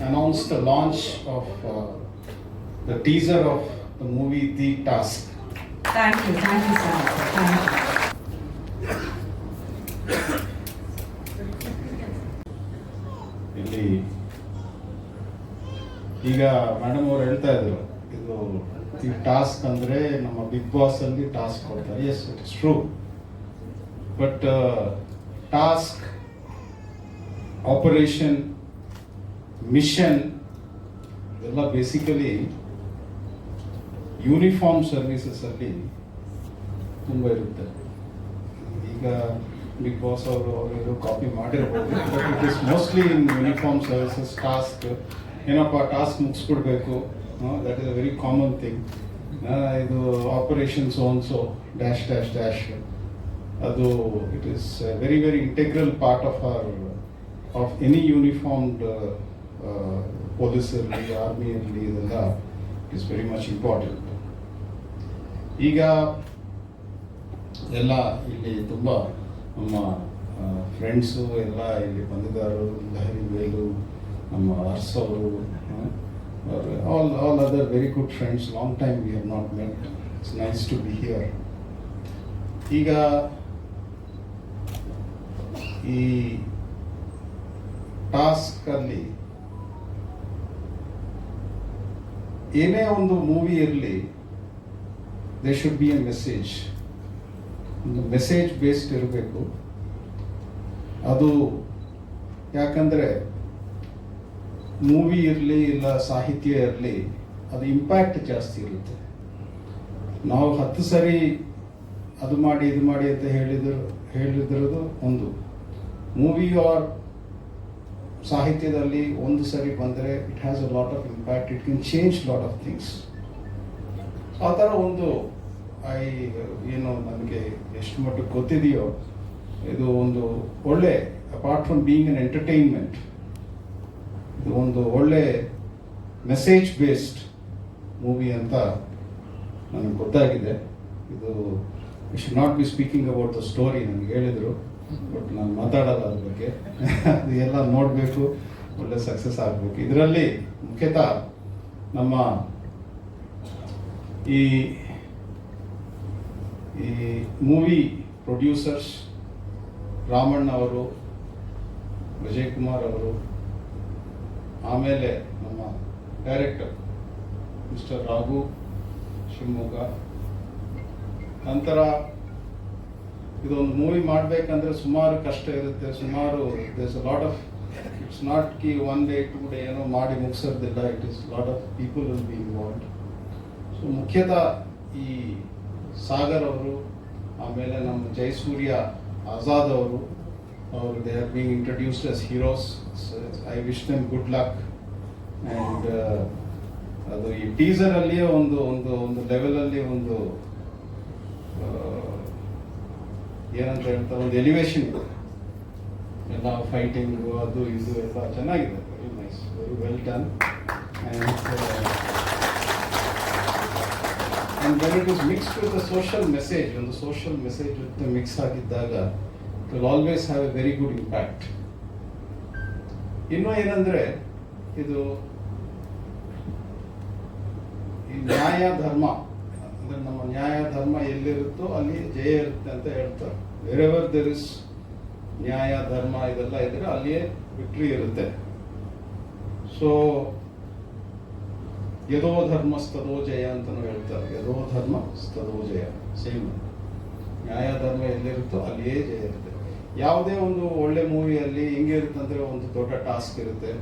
announce the launch of uh, the teaser of the movie The Task. Thank you, thank you, sir. Thank you. ಇಲ್ಲಿ ಈಗ madam ಅವ್ರು ಹೇಳ್ತಾ ಇದ್ರು ಇದು ಈ ಟಾಸ್ಕ್ ಅಂದ್ರೆ ನಮ್ಮ ಬಿಗ್ ಬಾಸ್ ಅಲ್ಲಿ ಟಾಸ್ಕ್ ಕೊಡ್ತಾರೆ yes it is true but task operation mission, ಎಲ್ಲ ಬೇಸಿಕಲಿ ಯೂನಿಫಾರ್ಮ್ ಸರ್ವಿಸಸ್ ಅಲ್ಲಿ ತುಂಬ ಇರುತ್ತೆ. ಈಗ ಬಿಗ್ ಬಾಸ್ ಅವರು ಅವರು ಕಾಪಿ ಮಾಡಿರ್ಬೋದು but it is mostly in uniform services task ಏನಪ್ಪ task ಮುಗಿಸ್ಬಿಡ್ಬೇಕು that is a very common thing ಇದು operation so and so dash dash dash ಅದು it is very very integral part of our of any uniformed police ಆರ್ಮಿಯಲ್ಲಿ ಇದೆಲ್ಲ it is very much important ಈಗ ಎಲ್ಲ ಇಲ್ಲಿ ತುಂಬ ನಮ್ಮ friends ಎಲ್ಲ ಇಲ್ಲಿ ಬಂದಿದ್ದಾರೆ. ಲಹರಿ ವೇಲು ನಮ್ಮ ಹರ್ಸ್ ಅವರು all all other very good friends long time we have not met it's nice to be here ಈಗ ಈ ಟಾಸ್ಕ್ ಏನೇ ಒಂದು ಮೂವಿ ಇರಲಿ they should be a message ಒಂದು ಮೆಸೇಜ್ ಬೇಸ್ಡ್ ಇರಬೇಕು. ಅದು ಯಾಕಂದರೆ ಮೂವಿ ಇರಲಿ ಇಲ್ಲ ಸಾಹಿತ್ಯ ಇರಲಿ, ಅದು ಇಂಪ್ಯಾಕ್ಟ್ ಜಾಸ್ತಿ ಇರುತ್ತೆ. ನಾವು ಹತ್ತು ಸರಿ ಅದು ಮಾಡಿ, ಇದು ಮಾಡಿ ಅಂತ ಹೇಳಿದ್ರು, ಹೇಳಿದಿರೋದು ಒಂದು. ಮೂವಿ ಆರ್ ಸಾಹಿತ್ಯದಲ್ಲಿ ಒಂದು ಸರಿ ಬಂದರೆ it has a lot of impact it can change lot of things ಆ ಥರ ಒಂದು, ಐ, ಏನು ನನಗೆ ಎಷ್ಟು ಮಟ್ಟಿಗೆ ಗೊತ್ತಿದೆಯೋ, ಇದು ಒಂದು ಒಳ್ಳೆ apart from being an entertainment ಇದು ಒಂದು ಒಳ್ಳೆ ಮೆಸೇಜ್ ಬೇಸ್ಡ್ ಮೂವಿ ಅಂತ ನನಗೆ ಗೊತ್ತಾಗಿದೆ. ಇದು I should not be speaking about the story ನನಗೆ ಹೇಳಿದರು. ನಾನು ಮಾತಾಡಲ್ಲ ಅದ್ರ ಬಗ್ಗೆ ಎಲ್ಲ ನೋಡಬೇಕು, ಒಳ್ಳೆ ಸಕ್ಸಸ್ ಆಗಬೇಕು. ಇದರಲ್ಲಿ ಮುಖ್ಯತಃ ನಮ್ಮ ಈ ಈ ಮೂವಿ ಪ್ರೊಡ್ಯೂಸರ್ಸ್ ರಾಮಣ್ಣ ಅವರು, ವಿಜಯ್ ಕುಮಾರ್ ಅವರು, ಆಮೇಲೆ ನಮ್ಮ ಡೈರೆಕ್ಟರ್ ಮಿಸ್ಟರ್ ರಾಘು ಶಿವಮೊಗ್ಗ, ನಂತರ ಇದೊಂದು ಮೂವಿ ಮಾಡಬೇಕಂದ್ರೆ ಸುಮಾರು ಕಷ್ಟ ಇರುತ್ತೆ. ಸುಮಾರು these lot of it's not Ki one day two day ಏನೋ ಮಾಡಿ ಮುಗಿಸೋದಿಲ್ಲ it is lot of people will be involved so ಮುಖ್ಯತಃ ಈ ಸಾಗರ್ ಅವರು ಆಮೇಲೆ ನಮ್ಮ ಜಯಸೂರ್ಯ ಆಜಾದ್ ಅವರು ಅವರು they are being introduced as heroes I wish them good luck and ಅದು ಈ ಟೀಸರ್ ಅಲ್ಲಿಯೇ ಒಂದು ಒಂದು ಒಂದು ಲೆವೆಲಲ್ಲಿ ಒಂದು ಆ, ಏನಂತ ಹೇಳ್ತಾರೆ, ಒಂದು ಎಲಿವೇಶನ್ ಇದೆ. ಎಲ್ಲ ಫೈಟಿಂಗು ಅದು ಇದು ಎಲ್ಲ ಚೆನ್ನಾಗಿದೆ. Very nice very well done and when it is mix with the social message ಒಂದು ಸೋಷಿಯಲ್ ಮೆಸೇಜ್ ಜೊತೆ ಮಿಕ್ಸ್ ಆಗಿದ್ದಾಗ it will always have a very good impact ಇನ್ನು ಏನಂದರೆ, ಇದು ನ್ಯಾಯ ಧರ್ಮ ನ್ಯಾಯ ಧರ್ಮ ಎಲ್ಲಿರುತ್ತೋ ಅಲ್ಲಿ ಜಯ ಇರುತ್ತೆ ಅಂತ ಹೇಳ್ತಾರೆ. ವೆರೆವರ್ ದೇರ್ ಇಸ್ ನ್ಯಾಯ, ಧರ್ಮ ಇದೆಲ್ಲ ಇದ್ರೆ ಅಲ್ಲಿಯೇ ವಿಕ್ಟ್ರಿ ಇರುತ್ತೆ. ಸೊ ಯದೋ ಧರ್ಮ ಸ್ತದೋ ಜಯ ಅಂತಾನು ಹೇಳ್ತಾರೆ. ಯದೋ ಧರ್ಮ ಸ್ತದೋ ಜಯ. ಸೇಮ್ ನ್ಯಾಯ, ಧರ್ಮ ಎಲ್ಲಿರುತ್ತೋ ಅಲ್ಲಿಯೇ ಜಯ ಇರುತ್ತೆ. ಯಾವುದೇ ಒಂದು ಒಳ್ಳೆ ಮೂವಿಯಲ್ಲಿ ಹೆಂಗೆ ಇರುತ್ತೆ ಅಂದ್ರೆ ಒಂದು ದೊಡ್ಡ ಟಾಸ್ಕ್ ಇರುತ್ತೆ.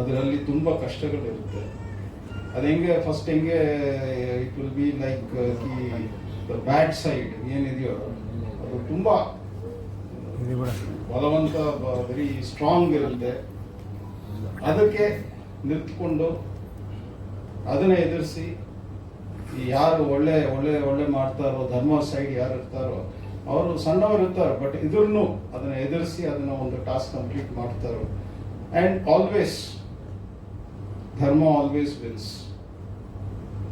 ಅದರಲ್ಲಿ ತುಂಬಾ ಕಷ್ಟಗಳಿರುತ್ತೆ. ಅದು ಹೆಂಗೆ ಫಸ್ಟ್ ಹೆಂಗೆ it will be like the bad side ಏನಿದೆಯೋ ಅದು ತುಂಬಾ ಬಲವಂತ ವೆರಿ ಸ್ಟ್ರಾಂಗ್ ಇರುತ್ತೆ. ಅದಕ್ಕೆ ನಿಂತ್ಕೊಂಡು ಅದನ್ನ ಎದುರಿಸಿ ಯಾರು ಒಳ್ಳೆ ಒಳ್ಳೆ ಒಳ್ಳೆ ಮಾಡ್ತಾರೋ ಧರ್ಮ ಸೈಡ್ ಯಾರು ಇರ್ತಾರೋ ಅವರು ಸಣ್ಣವರು ಇರ್ತಾರೆ ಬಟ್ ಇದ್ರೂ ಅದನ್ನ ಎದುರಿಸಿ ಅದನ್ನ ಒಂದು ಟಾಸ್ಕ್ ಕಂಪ್ಲೀಟ್ ಮಾಡ್ತಾರೋ and always dharma always wins.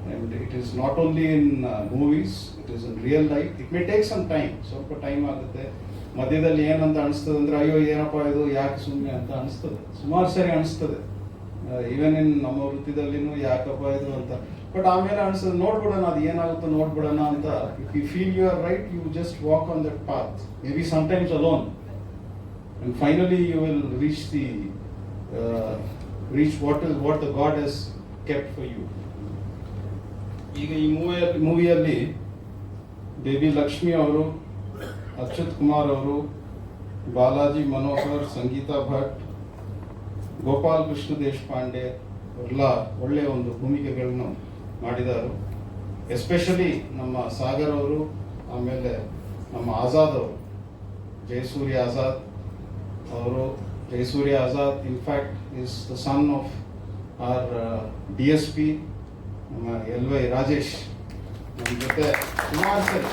and it is not only in uh, movies, it is in real life. It may take some time, ಸ್ವಲ್ಪ ಟೈಮ್ ಆಗುತ್ತೆ. ಮಧ್ಯದಲ್ಲಿ ಏನಂತ ಅನಿಸ್ತದೆ ಅಂದ್ರೆ ಅಯ್ಯೋ ಏನಪ್ಪ ಇದು? ಯಾಕೆ ಸುಮ್ಮನೆ ಅಂತ ಅನಿಸ್ತದೆ. ಸುಮಾರು ಸರಿ ಅನಿಸ್ತದೆ. ಈವನ್ ಇನ್ ನಮ್ಮ ವೃತ್ತಿದಲ್ಲಿನೂ ಯಾಕಪ್ಪ ಇದು ಅಂತ. ಬಟ್ ಆಮೇಲೆ ಅನಿಸ್ತದೆ ನೋಡ್ಬಿಡೋಣ ಅದು ಏನಾಗುತ್ತೋ ನೋಡ್ಬಿಡೋಣ ಅಂತ. If you feel you are right you just walk on that path may be sometimes alone and finally you will reach uh, reach what is, what the God has kept for you. ಈಗ ಈ ಮೂವಿಯಲ್ಲಿ ಮೂವಿಯಲ್ಲಿ baby Lakshmi ಅವರು ಅಚ್ಯುತ್ ಕುಮಾರ್ ಅವರು, ಬಾಲಾಜಿ ಮನೋಹರ್, ಸಂಗೀತಾ ಭಟ್, ಗೋಪಾಲ್ ಕೃಷ್ಣ ದೇಶಪಾಂಡೆ ಎಲ್ಲ ಒಳ್ಳೆಯ ಒಂದು ಭೂಮಿಕೆಗಳನ್ನು ಮಾಡಿದರು especially ನಮ್ಮ ಸಾಗರ್ ಅವರು, ಆಮೇಲೆ ನಮ್ಮ ಆಜಾದ್ ಅವರು, ಜಯಸೂರ್ಯ ಆಜಾದ್ ಅವರು, Jayasurya Azad in fact is the son of our uh, DSP, P Rajesh. L Y Rajesh ನಮ್ಮ ಜೊತೆ ಸುಮಾರು ಸರಿ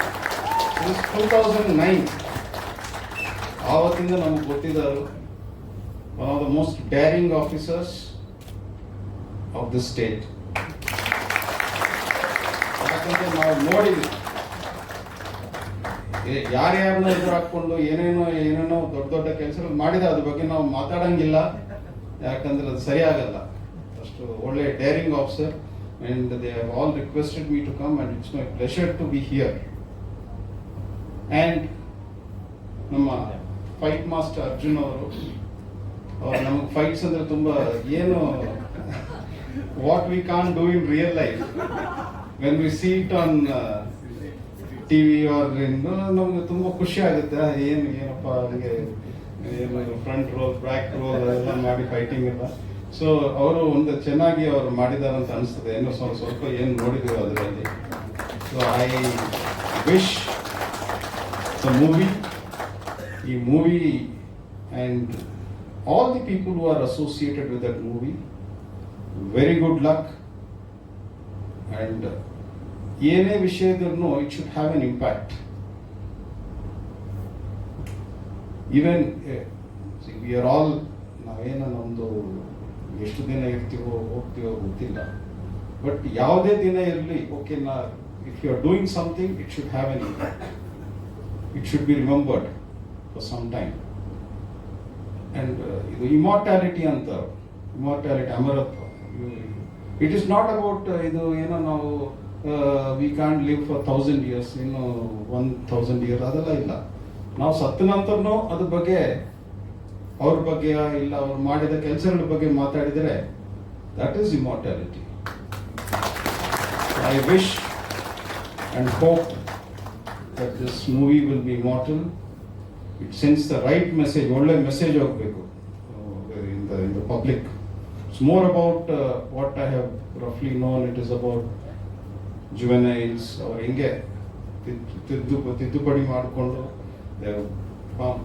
ಟೂ ತೌಸಂಡ್ ನೈನ್ ಆವತ್ತಿಂದ ನಮಗೆ ಗೊತ್ತಿದ್ದರು one of the most daring officers of the state ನಾವು ನೋಡಿದ್ವಿ. ಯಾರ್ಯಾರನ್ನ ಎದುರು ಹಾಕೊಂಡು ಏನೇನೋ ಏನೇನೋ ದೊಡ್ಡ ದೊಡ್ಡ ಕೆಲಸಗಳು ಮಾಡಿದ ಅದ್ರ ಬಗ್ಗೆ ನಾವು ಮಾತಾಡಂಗಿಲ್ಲ. ಯಾಕಂದ್ರೆ ಅದು ಸರಿ ಆಗಲ್ಲ ಅಷ್ಟು ಒಳ್ಳೆ daring officer and they have all requested me to come and it's my pleasure to be here and ನಮ್ಮ ಫೈಟ್ ಮಾಸ್ಟರ್ ಅರ್ಜುನ್ ಅವರು, ಅವ್ರು ನಮಗೆ ಫೈಟ್ಸ್ ಅಂದ್ರೆ ತುಂಬಾ ಏನು what we can do in real life when we see it on TV ಅವ್ರಿಂದ ನಮ್ಗೆ ತುಂಬಾ ಖುಷಿ ಆಗುತ್ತೆ. ಏನು, ಏನಪ್ಪ ಅವ್ರಿಗೆ, ಏನು ಫ್ರಂಟ್ ರೋಲ್ ಬ್ಯಾಕ್ ರೋಲ್ ಎಲ್ಲ ಮಾಡಿ ಫೈಟಿಂಗ್ ಎಲ್ಲ. ಸೊ ಅವರು ಒಂದು ಚೆನ್ನಾಗಿ ಅವರು ಮಾಡಿದ್ದಾರೆ ಅಂತ ಅನಿಸ್ತದೆ. ಏನೋ ಸ್ವಲ್ಪ ಸ್ವಲ್ಪ ಏನು ನೋಡಿದ್ದೀವಿ ಅದರಲ್ಲಿ. So I wish the movie ಈ movie and all the people who are associated with that movie very good luck and ಏನೇ ವಿಷಯದಲ್ಲೂ it should have an impact even we are all ನಾವೇನೋ ನಮ್ಮದು ಎಷ್ಟು ದಿನ ಇರ್ತೀವೋ ಹೋಗ್ತೀವೋ ಗೊತ್ತಿಲ್ಲ. ಬಟ್ ಯಾವುದೇ ದಿನ ಇರಲಿ ಓಕೆ ನಾ if you are doing something it should have an impact it should be remembered for some time and ಇದು ಇಮಾರ್ಟಾಲಿಟಿ ಅಂತ ಇಮಾರ್ಟಾಲಿಟಿ ಅಮರತ್ವ. ಇಟ್ ಇಸ್ ನಾಟ್ ಅಬೌಟ್ ಇದು ಏನೋ ನಾವು we can't live for thousand years ಇನ್ನು one thousand year ಅದೆಲ್ಲ ಇಲ್ಲ ನಾವು ಸತ್ತ ನಂತರನೂ ಅದ್ರ ಬಗ್ಗೆ ಅವ್ರ ಬಗ್ಗೆ ಇಲ್ಲ ಅವ್ರು ಮಾಡಿದ ಕೆಲಸಗಳ ಬಗ್ಗೆ ಮಾತಾಡಿದರೆ that is immortality I wish and hope that this movie will be mortal. It sends the right message, ಒಳ್ಳೆ ಮೆಸೇಜ್ ಹೋಗಬೇಕು in the in the public. It's more about uh, what I have roughly known. It is juveniles ಅವ್ರು ಹೆಂಗೆ ತಿದ್ದು ತಿದ್ದುಪಡಿ ಮಾಡಿಕೊಂಡು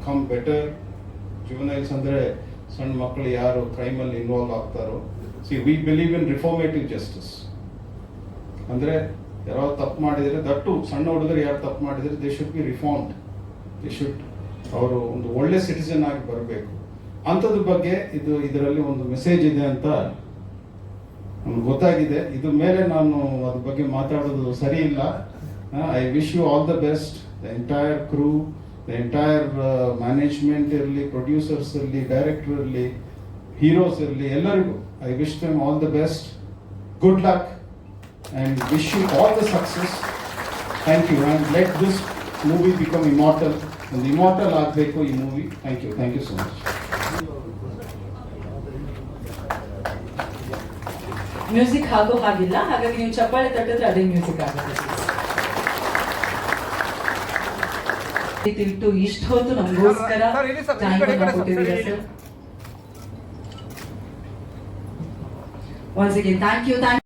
come better ಜುವೆನೈಲ್ಸ್ ಅಂದರೆ ಸಣ್ಣ ಮಕ್ಕಳು ಯಾರು ಕ್ರೈಮಲ್ಲಿ involve ಆಗ್ತಾರೋ. See we believe in reformative justice ಅಂದರೆ ಯಾರೋ ತಪ್ಪು ಮಾಡಿದರೆ, ದಟ್ಟು ಸಣ್ಣ ಹುಡುಗರು ಯಾರು ತಪ್ಪು ಮಾಡಿದರೆ they should be reformed they should ಅವರು ಒಂದು ಒಳ್ಳೆ ಸಿಟಿಸನ್ ಆಗಿ ಬರಬೇಕು. ಅಂಥದ್ರ ಬಗ್ಗೆ ಇದು, ಇದರಲ್ಲಿ ಒಂದು ಮೆಸೇಜ್ ಇದೆ ಅಂತ ನಮ್ಗೆ ಗೊತ್ತಾಗಿದೆ. ಇದು ಮೇಲೆ ನಾನು ಅದ್ರ ಬಗ್ಗೆ ಮಾತಾಡೋದು ಸರಿ ಇಲ್ಲ. I wish you all the best the entire crew the entire management ಇರಲಿ ಪ್ರೊಡ್ಯೂಸರ್ಸ್ ಇರಲಿ ಡೈರೆಕ್ಟರ್ ಇರಲಿ ಹೀರೋಸ್ ಇರಲಿ, ಎಲ್ಲರಿಗೂ I wish them all the best good luck and wish you all the success thank you and let this movie become immortal ಒಂದು immortal ಆಗಬೇಕು ಈ movie thank you thank you so much music ಆಗೋ ಹಾಗಿಲ್ಲ. ಹಾಗಾಗಿ ನೀವು ಚಪ್ಪಾಳೆ ತಟ್ಟಿದ್ರೆ ಅದೇ music ಆಗುತ್ತೆ. ಇಟ್ಟು ಇಷ್ಟು ಹೊತ್ತು ನಮಗೋಸ್ಕರ ಸರ್, ಇಲ್ಲಿ ಸರ್, ಈ time